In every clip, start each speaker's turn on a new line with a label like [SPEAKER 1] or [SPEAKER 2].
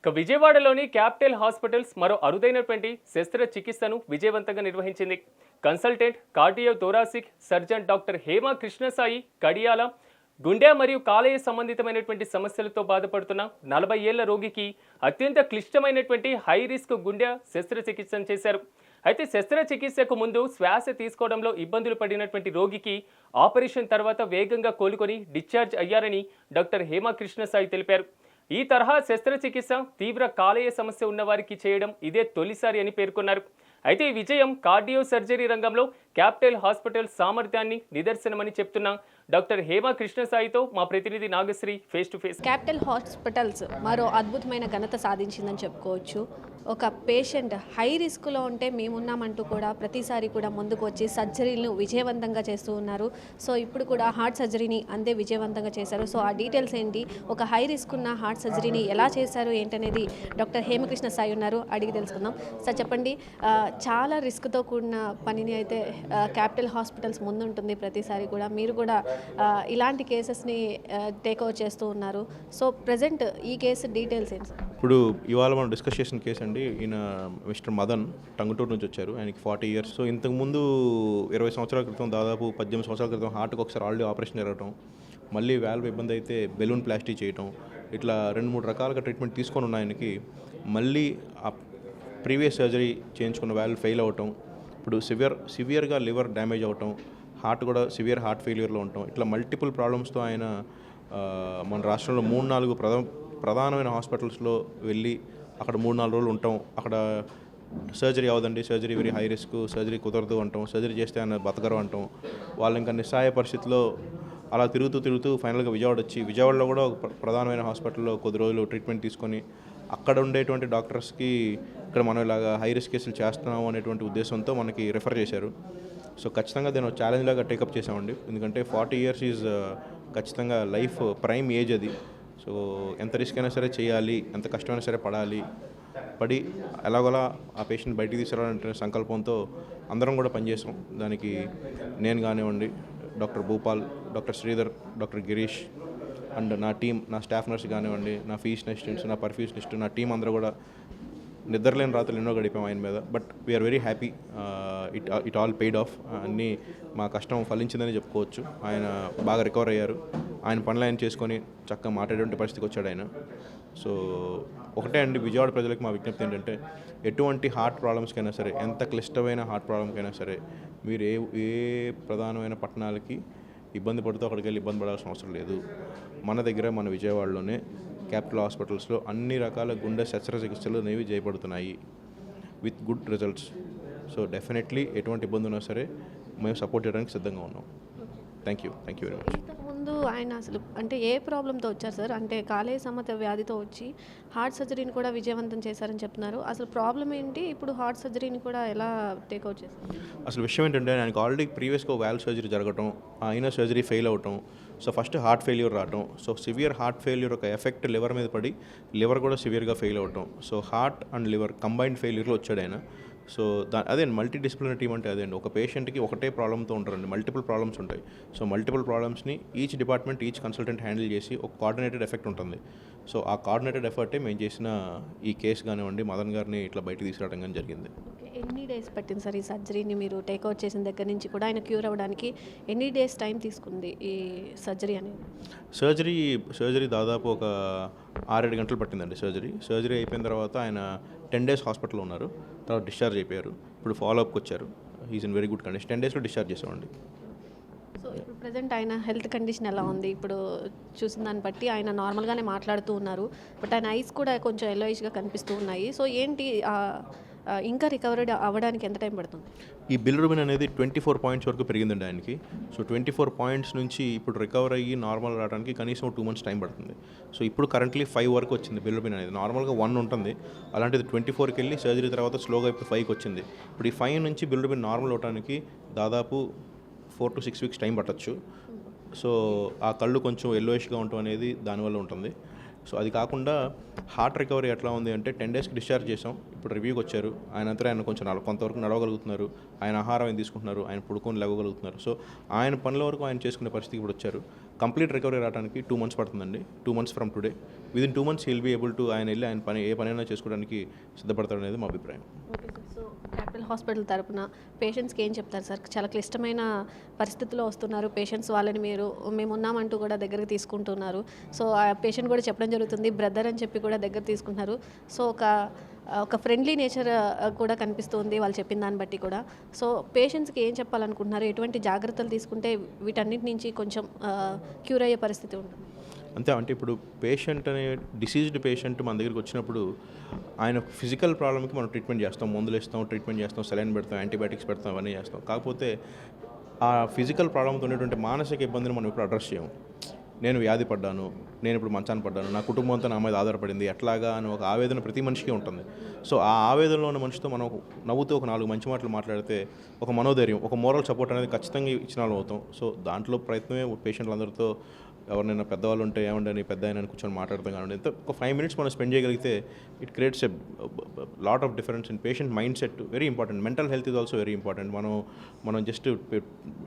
[SPEAKER 1] ఇక విజయవాడలోని capital hospitals మరో అరుదైనటువంటి శస్త్రచికిత్సను విజయవంతంగా నిర్వహించింది. Consultant cardio thoracic surgeon doctor Hema Krishnasai Kadiyala గుండె మరియు కాలేయ సంబంధితమైనటువంటి సమస్యలతో బాధపడుతున్న నలభై ఏళ్ళ రోగికి అత్యంత క్లిష్టమైనటువంటి హై రిస్క్ గుండె శస్త్రచికిత్సను చేశారు. అయితే శస్త్రచికిత్సకు ముందు శ్వాస తీసుకోవడంలో ఇబ్బందులు పడినటువంటి రోగికి ఆపరేషన్ తర్వాత వేగంగా కోలుకొని డిశ్చార్జ్ అయ్యారని డాక్టర్ హేమ కృష్ణసాయి తెలిపారు. ఈ తరహా శస్త్రచికిత్స తీవ్ర కాలేయ సమస్య ఉన్నవారికి చేయడం ఇదే తొలిసారి అని పేర్కొన్నారు. అయితే ఈ విజయం కార్డియో సర్జరీ రంగంలో క్యాపిటల్ హాస్పిటల్ సామర్థ్యాన్ని నిదర్శనమని చెప్తున్నాం డాక్టర్ హేమ కృష్ణసాయితో మా ప్రతినిధి Nagasri face to face
[SPEAKER 2] Capital Hospitals మరో అద్భుతమైన ఘనత సాధించిందని చెప్పుకోవచ్చు. ఒక పేషెంట్ హై రిస్క్లో ఉంటే మేమున్నామంటూ కూడా ప్రతిసారి కూడా ముందుకు వచ్చి సర్జరీలను విజయవంతంగా చేస్తూ ఉన్నారు. సో ఇప్పుడు కూడా హార్ట్ సర్జరీని అందే విజయవంతంగా చేశారు. సో ఆ డీటెయిల్స్ ఏంటి? ఒక హై రిస్క్ ఉన్న హార్ట్ సర్జరీని ఎలా చేశారు? ఏంటనేది డాక్టర్ హేమకృష్ణ సాయి ఉన్నారు. అడిగి తెలుసుకుందాం. సార్ చెప్పండి. చాలా రిస్క్తో కూడిన పనిని అయితే క్యాపిటల్ హాస్పిటల్స్ ముందుంటుంది ప్రతిసారి కూడా. మీరు కూడా ఇలాంటి కేసెస్ని టేక్ ఓవర్ చేస్తూ ఉన్నారు. సో ప్రజెంట్ ఈ కేసు డీటెయిల్స్ ఏంటి? సార్
[SPEAKER 3] ఇప్పుడు ఇవాళ మనం డిస్కస్ చేసిన కేసు అండి ఈయన మిస్టర్ మదన్ టంగుటూరు నుంచి వచ్చారు. ఆయనకి ఫార్టీ ఇయర్స్ సో ఇంతకుముందు ఇరవై సంవత్సరాల క్రితం దాదాపు పద్దెనిమిది సంవత్సరాల క్రితం హార్ట్కి ఒకసారి ఆల్రెడీ ఆపరేషన్ జరగటం మళ్ళీ వాల్వ్ ఇబ్బంది అయితే బెలూన్ ప్లాస్టిక్ చేయటం ఇట్లా రెండు మూడు రకాలుగా ట్రీట్మెంట్ తీసుకొని ఉన్న ఆయనకి మళ్ళీ ఆ ప్రీవియస్ సర్జరీ చేయించుకున్న వాల్వ్ ఫెయిల్ అవటం ఇప్పుడు సివియర్ సివియర్గా లివర్ డ్యామేజ్ అవటం హార్ట్ కూడా సివియర్ హార్ట్ ఫెయిల్యూర్లో ఉంటాం. ఇట్లా మల్టిపుల్ ప్రాబ్లమ్స్తో ఆయన మన రాష్ట్రంలో మూడు నాలుగు ప్రధా ప్రధానమైన హాస్పిటల్స్లో వెళ్ళి అక్కడ మూడు నాలుగు రోజులు ఉంటాం. అక్కడ సర్జరీ అవ్వదండి. Surgery very high risk surgery కుదరదు అంటాం. సర్జరీ చేస్తే ఆయన బతకరు అంటాం. వాళ్ళు ఇంకా నిస్సాయ పరిస్థితిలో అలా తిరుగుతూ తిరుగుతూ ఫైనల్గా విజయవాడ వచ్చి విజయవాడలో కూడా ఒక ప్రధానమైన హాస్పిటల్లో కొద్ది రోజులు ట్రీట్మెంట్ తీసుకొని అక్కడ ఉండేటువంటి డాక్టర్స్కి ఇక్కడ మనం ఇలాగ హై రిస్క్ కేసులు చేస్తున్నాం అనేటువంటి ఉద్దేశంతో మనకి రిఫర్ చేశారు. సో ఖచ్చితంగా దీని ఛాలెంజ్ లాగా టేకప్ చేసామండి ఎందుకంటే ఫార్టీ ఇయర్స్ ఈజ్ ఖచ్చితంగా లైఫ్ ప్రైమ్ ఏజ్ అది. సో ఎంత రిస్క్ అయినా సరే చేయాలి ఎంత కష్టమైనా సరే పడాలి. పడి ఎలాగోలా ఆ పేషెంట్ బయటికి తీసుకురావాలంటే సంకల్పంతో అందరం కూడా పనిచేసాం. దానికి నేను కానివ్వండి doctor Bhupal doctor Sridhar doctor Girish and నా టీం నా స్టాఫ్ నర్స్ కానివ్వండి నా ఫీజ్ ఫీజిషనిస్టెంట్స్ నా పర్ఫ్యూషనిస్ట్ నా టీం అందరూ కూడా నిద్రలేని రాత్రులు ఎన్నో గడిపాం ఆయన మీద. But we are very happy it it all paid off అన్నీ మా కష్టం ఫలించిందని చెప్పుకోవచ్చు. ఆయన బాగా రికవర్ అయ్యారు. ఆయన పనులు ఆయన చేసుకొని చక్కగా మాట్లాడేటువంటి పరిస్థితికి వచ్చాడు ఆయన. సో ఒకటే అండి విజయవాడ ప్రజలకు మా విజ్ఞప్తి ఏంటంటే ఎటువంటి హార్ట్ ప్రాబ్లమ్స్కైనా సరే ఎంత క్లిష్టమైన హార్ట్ ప్రాబ్లంకైనా సరే మీరు ఏ ఏ ప్రధానమైన పట్టణాలకి ఇబ్బంది పడుతూ అక్కడికి వెళ్ళి ఇబ్బంది పడాల్సిన అవసరం లేదు. మన దగ్గర మన విజయవాడలోనే క్యాపిటల్ హాస్పిటల్స్లో అన్ని రకాల గుండె శస్త్రచికిత్సలు అనేవి చేయబడుతున్నాయి with good results. So definitely ఎటువంటి ఇబ్బంది ఉన్నా సరే మేము సపోర్ట్ చేయడానికి సిద్ధంగా ఉన్నాం. Thank you thank you very much.
[SPEAKER 2] ముందు ఆయన అసలు అంటే ఏ ప్రాబ్లంతో వచ్చారు సార్? అంటే కాలేయ సమత వ్యాధితో వచ్చి హార్ట్ సర్జరీని కూడా విజయవంతం చేశారని చెప్తున్నారు. అసలు ప్రాబ్లం ఏంటి? ఇప్పుడు హార్ట్ సర్జరీని కూడా ఎలా టేక్ అవుట్ చేస్తారు
[SPEAKER 3] అసలు విషయం ఏంటంటే ఆయనకు ఆల్రెడీ ప్రీవియస్గా వాల్వ్ సర్జరీ జరగటం అయిన సర్జరీ ఫెయిల్ అవటం సో ఫస్ట్ హార్ట్ ఫెయిల్యూర్ రావటం సో సివియర్ హార్ట్ ఫెయిల్యూర్ ఒక ఎఫెక్ట్ లివర్ మీద పడి లివర్ కూడా సివియర్గా ఫెయిల్ అవటం. So heart and liver combined ఫెయిల్యూర్లో వచ్చాడు ఆయన. సో దా అదే మల్టీ డిసిప్లినరీ టీమ్ అంటే అదే అండి ఒక పేషెంట్కి ఒకటే ప్రాబ్లంతో ఉంటారండి మల్టిపుల్ ప్రాబ్లమ్స్ ఉంటాయి. సో మల్టిపుల్ ప్రాబ్లమ్స్ని each department each consultant handle చేసి ఒక కోఆర్డినేటెడ్ ఎఫెక్ట్ ఉంటుంది. సో ఆ కోఆర్డినేటెడ్ ఎఫర్టే మేము చేసిన ఈ కేసు కానివ్వండి మదన్ గారిని ఇట్లా బయటికి తీసుకురావడం కానీ జరిగింది.
[SPEAKER 2] ఓకే ఎన్ని డేస్ పట్టింది సార్ ఈ సర్జరీని మీరు టేక్ అవుట్ చేసిన దగ్గర నుంచి కూడా? ఆయన క్యూర్ అవ్వడానికి ఎన్ని డేస్ టైం తీసుకుంది ఈ సర్జరీ అనేది?
[SPEAKER 3] సర్జరీ సర్జరీ దాదాపు ఒక ఆరేడు గంటలు పట్టిందండి సర్జరీ. సర్జరీ అయిపోయిన తర్వాత ఆయన టెన్ డేస్ హాస్పిటల్లో ఉన్నారు. తర్వాత డిశ్చార్జ్ అయిపోయారు. ఇప్పుడు ఫాలోఅప్కి వచ్చారు. Is in very good condition ten డేస్లో డిశ్చార్జ్ చేసామండి
[SPEAKER 2] సో ఇప్పుడు ప్రజెంట్ ఆయన హెల్త్ కండిషన్ ఎలా ఉంది? ఇప్పుడు చూసిన దాన్ని బట్టి ఆయన నార్మల్గానే మాట్లాడుతూ ఉన్నారు. బట్ ఆయన ఐస్ కూడా కొంచెం ఎల్లోయిష్గా కనిపిస్తూ ఉన్నాయి. సో ఏంటి ఇంకా రికవరీ అవ్వడానికి ఎంత టైం పడుతుంది?
[SPEAKER 3] ఈ బిల్రుబిన్ అనేది ట్వంటీ ఫోర్ పాయింట్స్ వరకు పెరిగిందండి ఆయనకి. సో ట్వంటీ ఫోర్ పాయింట్స్ నుంచి ఇప్పుడు రికవర్ అయ్యి నార్మల్ రావడానికి కనీసం టూ మంత్స్ టైం పడుతుంది. సో ఇప్పుడు కరెంట్లీ ఫైవ్ వరకు వచ్చింది బిల్రుబిన్ అనేది. నార్మల్గా వన్ ఉంటుంది. అలాంటిది ట్వంటీ ఫోర్కి వెళ్ళి సర్జరీ తర్వాత స్లోగా ఇప్పుడు ఫైవ్కి వచ్చింది. ఇప్పుడు ఈ ఫైవ్ నుంచి బిల్రుబిన్ నార్మల్ అవడానికి దాదాపు four to six weeks time పట్టచ్చు. సో ఆ కళ్ళు కొంచెం ఎల్లోయిష్గా ఉండటం అనేది దానివల్ల ఉంటుంది. సో అది కాకుండా హార్ట్ రికవరీ ఎట్లా ఉంది అంటే టెన్ డేస్కి డిశ్చార్జ్ చేసాం ఇప్పుడు రివ్యూకి వచ్చారు. ఆయన అంతా ఆయన కొంచెం కొంతవరకు నడవగలుగుతున్నారు. ఆయన ఆహారం ఆయన తీసుకుంటున్నారు? ఆయన పుడుకొని లేవగలుగుతున్నారు. సో ఆయన పనుల వరకు ఆయన చేసుకునే పరిస్థితికి ఇప్పుడు వచ్చారు. కంప్లీట్ రికవరీ రావడానికి టూ మంత్స్ పడుతుందండి. Two months from today. Within two months he'll be able to ఆయన వెళ్ళి ఆయన పని ఏ పనైనా చేసుకోవడానికి సిద్ధపడతాడు అనేది మా అభిప్రాయం
[SPEAKER 2] okay sir so Capital Hospital తరపున పేషెంట్స్కి ఏం చెప్తారు సార్? చాలా క్లిష్టమైన పరిస్థితిలో వస్తున్నారు. పేషెంట్స్ వాళ్ళని మీరు మేము ఉన్నామంటూ కూడా దగ్గరికి తీసుకుంటున్నారు. సో ఆ పేషెంట్ కూడా చెప్పడం జరుగుతుంది. బ్రదర్ అని చెప్పి కూడా దగ్గర తీసుకుంటున్నారు. సో ఒక ఒక ఫ్రెండ్లీ నేచర్ కూడా కనిపిస్తుంది వాళ్ళు చెప్పిన దాన్ని బట్టి కూడా. సో పేషెంట్స్కి ఏం చెప్పాలనుకుంటున్నారు? ఎటువంటి జాగ్రత్తలు తీసుకుంటే వీటన్నిటి నుంచి కొంచెం క్యూర్ అయ్యే పరిస్థితి ఉంటుంది?
[SPEAKER 3] అంతే అంటే ఇప్పుడు పేషెంట్ అనే డిసీజ్డ్ పేషెంట్ మన దగ్గరికి వచ్చినప్పుడు ఆయన ఫిజికల్ ప్రాబ్లమ్కి మనం ట్రీట్మెంట్ చేస్తాం మందులు ఇస్తాం ట్రీట్మెంట్ చేస్తాం సెలైన్ పెడతాం యాంటీబయాటిక్స్ పెడతాం అవన్నీ చేస్తాం. కాకపోతే ఆ ఫిజికల్ ప్రాబ్లంతో ఉన్నటువంటి మానసిక ఇబ్బందిని మనం ఇప్పుడు అడ్రస్ చేయము. నేను వ్యాధి పడ్డాను నేను ఇప్పుడు మంచాన్ని పడ్డాను నా కుటుంబంతో నా మీద ఆధారపడింది ఎట్లాగా అని ఒక ఆవేదన ప్రతి మనిషికి ఉంటుంది. సో ఆ ఆవేదనలో ఉన్న మనిషితో మనం నవ్వుతూ ఒక నాలుగు మంచి మాటలు మాట్లాడితే ఒక మనోధైర్యం ఒక మోరల్ సపోర్ట్ అనేది ఖచ్చితంగా ఇచ్చిన అవుతాం. సో దాంట్లో ప్రయత్నమే పేషెంట్లందరితో ఎవరినైనా పెద్దవాళ్ళు ఉంటే ఏమండి అని పెద్ద ఆయన కూర్చొని మాట్లాడతాం కానివ్వండి. ఎంత ఒక ఫైవ్ మినిట్స్ మనం స్పెండ్ చేయగలిగితే it creates a lot of difference in patient mind set very important mental health is also very important మనం మనం జస్ట్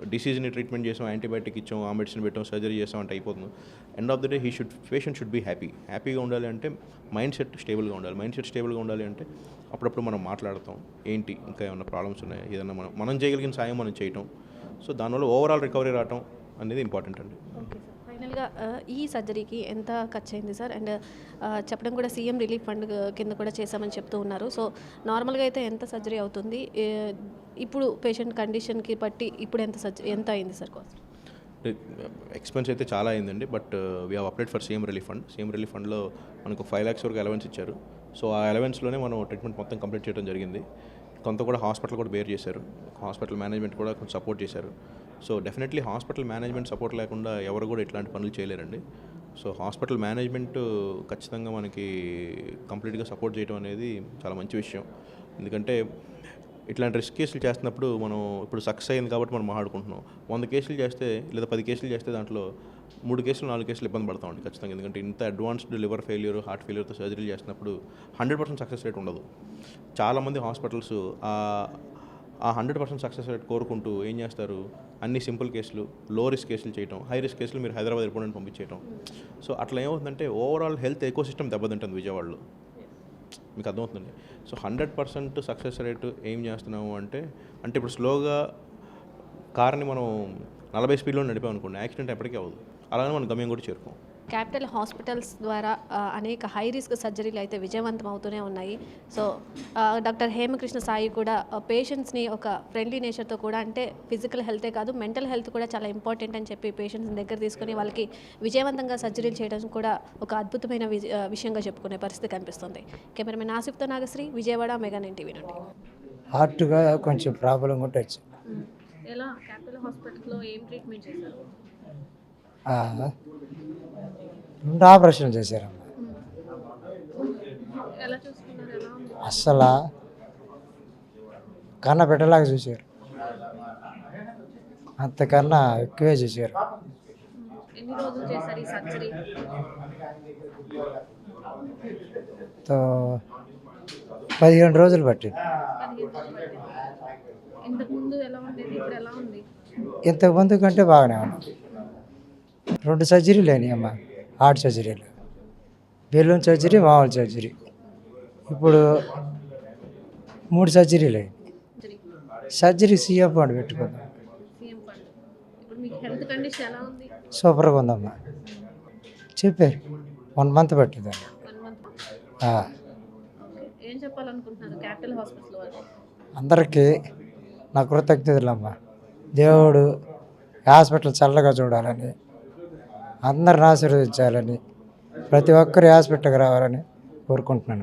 [SPEAKER 3] డిసీజ్ని ట్రీట్మెంట్ చేసాం యాంటీబయాటిక్ ఇచ్చాం ఆ మెడిసిన్ పెట్టాం సర్జరీ చేసాం అంటే అయిపోతుంది. End of the day he should patient should be happy హ్యాపీగా ఉండాలి అంటే మైండ్ సెట్ స్టేబుల్గా ఉండాలి. మైండ్ సెట్ స్టేబుల్గా ఉండాలి అంటే అప్పుడప్పుడు మనం మాట్లాడతాం. ఏంటి? ఇంకా ఏమైనా ప్రాబ్లమ్స్ ఉన్నాయా? ఏదైనా మనం మనం చేయగలిగిన సాయం మనం చేయటం. సో దానివల్ల ఓవరాల్ రికవరీ రావటం అనేది ఇంపార్టెంట్ అండి.
[SPEAKER 2] యాక్చువల్గా ఈ సర్జరీకి ఎంత ఖర్చు అయింది సార్? అండ్ చెప్పడం కూడా సీఎం రిలీఫ్ ఫండ్ కింద కూడా చేశామని చెప్తూ ఉన్నారు. సో నార్మల్గా అయితే ఎంత సర్జరీ అవుతుంది? ఇప్పుడు పేషెంట్ కండిషన్కి బట్టి ఇప్పుడు ఎంత సర్జరీ ఎంత అయింది సార్ కాస్ట్?
[SPEAKER 3] ఎక్స్పెన్స్ అయితే చాలా అయిందండి. But we have applied for CM relief fund. CM relief ఫండ్లో మనకు ఫైవ్ ల్యాక్స్ వరకు అలవెన్స్ ఇచ్చారు. సో ఆ అలవెన్స్లోనే మనం ట్రీట్మెంట్ మొత్తం కంప్లీట్ చేయడం జరిగింది. కొంత కూడా హాస్పిటల్ కూడా బేర్ చేశారు. హాస్పిటల్ మేనేజ్మెంట్ కూడా కొంచెం సపోర్ట్ చేశారు. So definitely hospital management support లేకుండా ఎవరు కూడా ఇట్లాంటి పనులు చేయలేరండి. సో హాస్పిటల్ మేనేజ్మెంట్ ఖచ్చితంగా మనకి కంప్లీట్గా సపోర్ట్ చేయడం అనేది చాలా మంచి విషయం. ఎందుకంటే ఇట్లాంటి రిస్క్ కేసులు చేస్తున్నప్పుడు మనం ఇప్పుడు సక్సెస్ అయింది కాబట్టి మనం మాట్లాడుకుంటున్నాం. వంద కేసులు చేస్తే లేదా పది కేసులు చేస్తే దాంట్లో మూడు కేసులు నాలుగు కేసులు ఇబ్బంది పడతామండి ఖచ్చితంగా. ఎందుకంటే ఇంత అడ్వాన్స్డ్ లివర్ ఫెయిల్యూర్ హార్ట్ ఫెయిల్యూర్తో సర్జరీలు చేసినప్పుడు హండ్రెడ్ పర్సెంట్ సక్సెస్ రేట్ ఉండదు. చాలామంది హాస్పిటల్స్ ఆ హండ్రెడ్ పర్సెంట్ సక్సెస్ రేట్ కోరుకుంటూ ఏం చేస్తారు? అన్ని సింపుల్ కేసులు లో రిస్క్ కేసులు చేయటం హై రిస్క్ కేసులు మీరు హైదరాబాద్ ఎయిర్పోర్ట్ పంపించేయటం. సో అట్లా ఏమవుతుందంటే ఓవరాల్ హెల్త్ ఎకో సిస్టమ్ దెబ్బతింటుంది విజయవాడలో. మీకు అర్థమవుతుంది so hundred percent success rate ఏం చేస్తున్నాము అంటే అంటే ఇప్పుడు స్లోగా కార్ని మనం నలభై స్పీడ్లో నడిపామనుకోండి యాక్సిడెంట్ ఎప్పటికీ అవ్వదు. అలాగే మనం గమ్యం కూడా చేరుకోం.
[SPEAKER 2] క్యాపిటల్ హాస్పిటల్స్ ద్వారా అనేక హై రిస్క్ సర్జరీలు అయితే విజయవంతం అవుతూనే ఉన్నాయి. సో డాక్టర్ హేమకృష్ణ సాయి కూడా పేషెంట్స్ని ఒక ఫ్రెండ్లీ నేచర్తో కూడా అంటే ఫిజికల్ హెల్తే కాదు మెంటల్ హెల్త్ కూడా చాలా ఇంపార్టెంట్ అని చెప్పి పేషెంట్స్ దగ్గర తీసుకొని వాళ్ళకి విజయవంతంగా సర్జరీలు చేయడం కూడా ఒక అద్భుతమైన విషయంగా చెప్పుకునే పరిస్థితి కనిపిస్తుంది. Cameraman ఆసిఫ్తో Nagasri Vijayawada mega nine TV నుండి.
[SPEAKER 4] హార్ట్గా కొంచెం ప్రాబ్లం ఉండొచ్చు
[SPEAKER 2] ఎలా? క్యాపిటల్ హాస్పిటల్లో ఏం ట్రీట్మెంట్ చేశారు?
[SPEAKER 4] రెండు ఆపరేషన్ చేశారమ్మ.
[SPEAKER 2] ఎలా ఉంది?
[SPEAKER 4] అస్సలు కన్న పెట్టలాగా చూశారు. అంతకన్నా ఎక్కువే చూశారు. తో పదిహేను రోజులు పట్టింది. ఇంతకుముందు కంటే బాగానే ఉంది. రెండు సర్జరీలు అయినాయి అమ్మ. హార్ట్ సర్జరీలు. బెలూన్ సర్జరీ మామూలు సర్జరీ. ఇప్పుడు మూడు సర్జరీలు అయినాయి. సర్జరీ ఫండ్ పెట్టుకుందాం
[SPEAKER 2] సీఎం ఫండ్ ఉంది
[SPEAKER 4] సూపర్గా ఉందమ్మా. చెప్పారు. వన్ మంత్ పట్టిందండి. అందరికీ నా కృతజ్ఞతలమ్మా దేవుడు హాస్పిటల్ చల్లగా చూడాలని అందరిని ఆశీర్వదించాలని ప్రతి ఒక్కరు హాస్పిటల్కి రావాలని కోరుకుంటున్నాను.